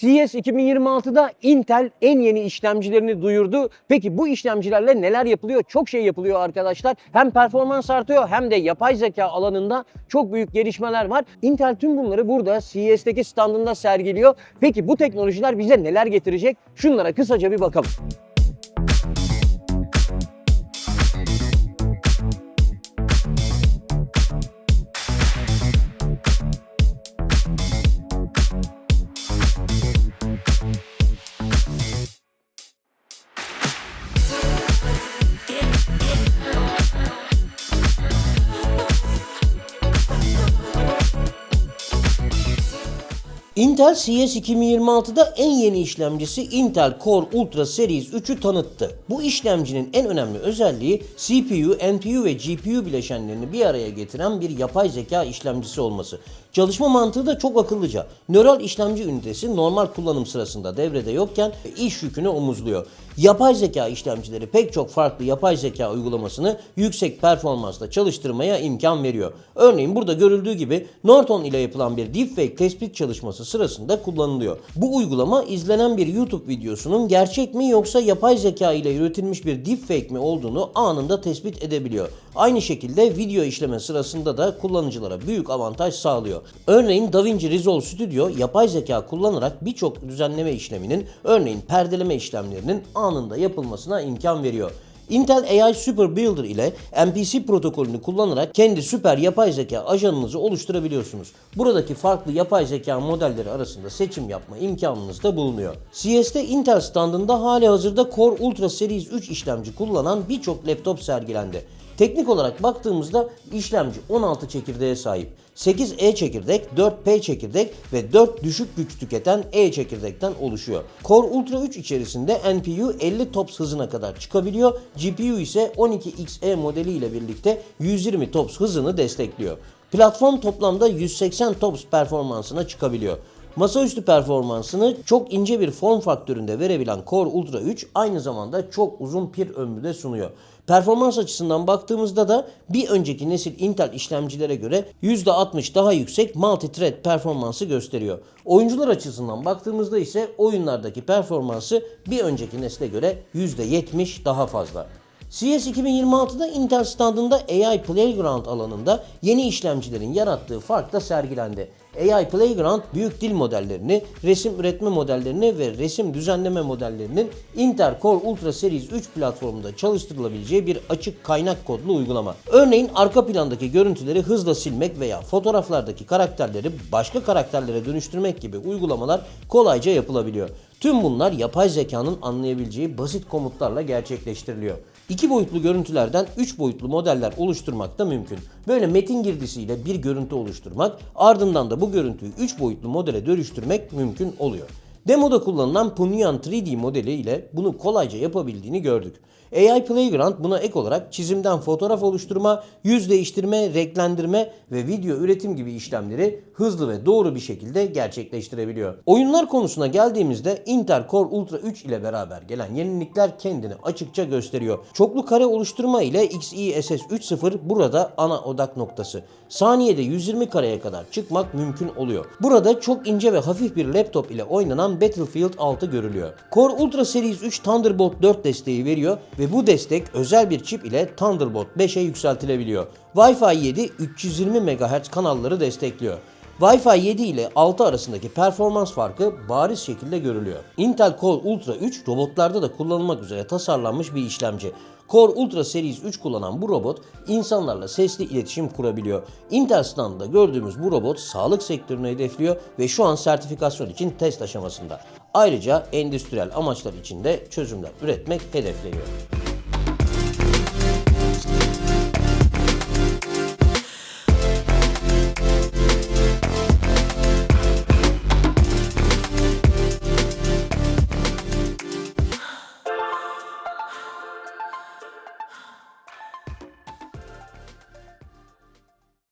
CES 2026'da Intel en yeni işlemcilerini duyurdu. Peki bu işlemcilerle neler yapılıyor? Çok şey yapılıyor arkadaşlar. Hem performans artıyor hem de yapay zeka alanında çok büyük gelişmeler var. Intel tüm bunları burada CES'teki standında sergiliyor. Peki bu teknolojiler bize neler getirecek? Şunlara kısaca bir bakalım. Intel CES 2026'da en yeni işlemcisi Intel Core Ultra Series 3'ü tanıttı. Bu işlemcinin en önemli özelliği CPU, NPU ve GPU bileşenlerini bir araya getiren bir yapay zeka işlemcisi olması. Çalışma mantığı da çok akıllıca. Nöral işlemci ünitesi normal kullanım sırasında devrede yokken iş yükünü omuzluyor. Yapay zeka işlemcileri pek çok farklı yapay zeka uygulamasını yüksek performansla çalıştırmaya imkan veriyor. Örneğin burada görüldüğü gibi Norton ile yapılan bir deepfake tespit çalışması sırasında kullanılıyor. Bu uygulama izlenen bir YouTube videosunun gerçek mi yoksa yapay zeka ile üretilmiş bir deepfake mi olduğunu anında tespit edebiliyor. Aynı şekilde video işleme sırasında da kullanıcılara büyük avantaj sağlıyor. Örneğin DaVinci Resolve Studio yapay zeka kullanarak birçok düzenleme işleminin örneğin perdeleme işlemlerinin anında yapılmasına imkan veriyor. Intel AI Super Builder ile MPC protokolünü kullanarak kendi süper yapay zeka ajanınızı oluşturabiliyorsunuz. Buradaki farklı yapay zeka modelleri arasında seçim yapma imkanınız da bulunuyor. CES'te Intel standında hali hazırda Core Ultra Series 3 işlemci kullanan birçok laptop sergilendi. Teknik olarak baktığımızda işlemci 16 çekirdeğe sahip. 8 E çekirdek, 4 P çekirdek ve 4 düşük güç tüketen E çekirdekten oluşuyor. Core Ultra 3 içerisinde NPU 50 TOPS hızına kadar çıkabiliyor. GPU ise 12XE modeli ile birlikte 120 TOPS hızını destekliyor. Platform toplamda 180 TOPS performansına çıkabiliyor. Masaüstü performansını çok ince bir form faktöründe verebilen Core Ultra 3 aynı zamanda çok uzun pil ömrü de sunuyor. Performans açısından baktığımızda da bir önceki nesil Intel işlemcilere göre %60 daha yüksek multi-thread performansı gösteriyor. Oyuncular açısından baktığımızda ise oyunlardaki performansı bir önceki nesle göre %70 daha fazla. CES 2026'da Intel standında AI Playground alanında yeni işlemcilerin yarattığı fark da sergilendi. AI Playground büyük dil modellerini, resim üretme modellerini ve resim düzenleme modellerinin Intel Core Ultra Series 3 platformunda çalıştırılabileceği bir açık kaynak kodlu uygulama. Örneğin arka plandaki görüntüleri hızla silmek veya fotoğraflardaki karakterleri başka karakterlere dönüştürmek gibi uygulamalar kolayca yapılabiliyor. Tüm bunlar yapay zekanın anlayabileceği basit komutlarla gerçekleştiriliyor. İki boyutlu görüntülerden 3 boyutlu modeller oluşturmak da mümkün. Böyle metin girdisiyle bir görüntü oluşturmak, ardından da bu görüntüyü 3 boyutlu modele dönüştürmek mümkün oluyor. Demoda kullanılan Punyan 3D modeli ile bunu kolayca yapabildiğini gördük. AI Playground buna ek olarak çizimden fotoğraf oluşturma, yüz değiştirme, renklendirme ve video üretim gibi işlemleri hızlı ve doğru bir şekilde gerçekleştirebiliyor. Oyunlar konusuna geldiğimizde Intel Core Ultra 3 ile beraber gelen yenilikler kendini açıkça gösteriyor. Çoklu kare oluşturma ile XeSS 3.0 burada ana odak noktası. Saniyede 120 kareye kadar çıkmak mümkün oluyor. Burada çok ince ve hafif bir laptop ile oynanan Battlefield 6 görülüyor. Core Ultra Series 3 Thunderbolt 4 desteği veriyor ve bu destek özel bir çip ile Thunderbolt 5'e yükseltilebiliyor. Wi-Fi 7 320 MHz kanalları destekliyor. Wi-Fi 7 ile 6 arasındaki performans farkı bariz şekilde görülüyor. Intel Core Ultra 3 robotlarda da kullanılmak üzere tasarlanmış bir işlemci. Core Ultra Series 3 kullanan bu robot insanlarla sesli iletişim kurabiliyor. Intel standında gördüğümüz bu robot sağlık sektörünü hedefliyor ve şu an sertifikasyon için test aşamasında. Ayrıca endüstriyel amaçlar için de çözümler üretmek hedefleniyor.